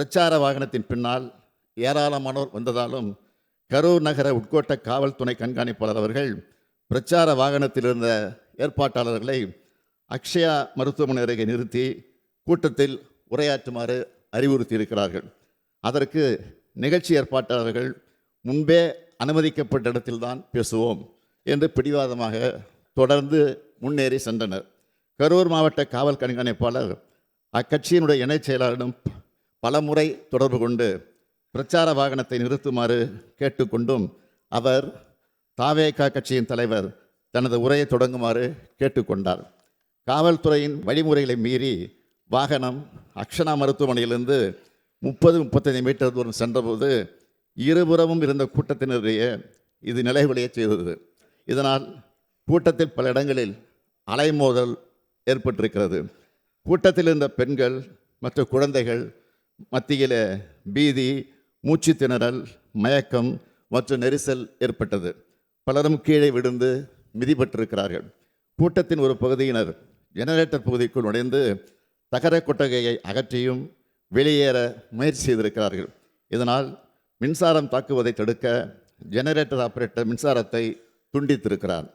பிரச்சார வாகனத்தின் பின்னால் ஏராளமானோர் வந்ததாலும் கரூர் நகர உட்கோட்ட காவல் துணை கண்காணிப்பாளர் அவர்கள் பிரச்சார வாகனத்தில் இருந்த ஏற்பாட்டாளர்களை அக்ஷயா மருத்துவமனை அருகே நிறுத்தி கூட்டத்தில் உரையாற்றுமாறு அறிவுறுத்தியிருக்கிறார்கள். அதற்கு நிகழ்ச்சி ஏற்பாட்டாளர்கள் முன்பே அனுமதிக்கப்பட்ட இடத்தில்தான் பேசுவோம் என்று பிடிவாதமாக தொடர்ந்து முன்னேறி சென்றனர். கரூர் மாவட்ட காவல் கண்காணிப்பாளர் அக்கட்சியினுடைய இணைச் செயலாளரிடம் பலமுறை தொடர்பு கொண்டு பிரச்சார வாகனத்தை நிறுத்துமாறு கேட்டுக்கொண்டும் அவர் தாவேகா கட்சியின் தலைவர் தனது உரையை தொடங்குமாறு கேட்டுக்கொண்டார். காவல்துறையின் வழிமுறைகளை மீறி வாகனம் அக்ஷனா மருத்துவமனையிலிருந்து முப்பது முப்பத்தைந்து மீட்டர் தூரம் சென்றபோது இருபுறமும் இருந்த கூட்டத்தினரிடையே இது நிலைகுலைய செய்தது. இதனால் கூட்டத்தில் பல இடங்களில் அலைமோதல் ஏற்பட்டிருக்கிறது. கூட்டத்தில் இருந்த பெண்கள் மற்றும் குழந்தைகள் மத்தியில் பீதி மூச்சு திணறல் மயக்கம் மற்றும் நெரிசல் ஏற்பட்டது. பலரும் கீழே விழுந்து மிதிப்பட்டிருக்கிறார்கள் கூட்டத்தின் ஒரு பகுதியினர் ஜெனரேட்டர் பகுதிக்குள் நுழைந்து தகர கொட்டகையை அகற்றியும் வெளியேற முயற்சி செய்திருக்கிறார்கள். இதனால் மின்சாரம் தாக்குவதை தடுக்க ஜெனரேட்டர் ஆபரேட்டர் மின்சாரத்தை துண்டித்திருக்கிறார்.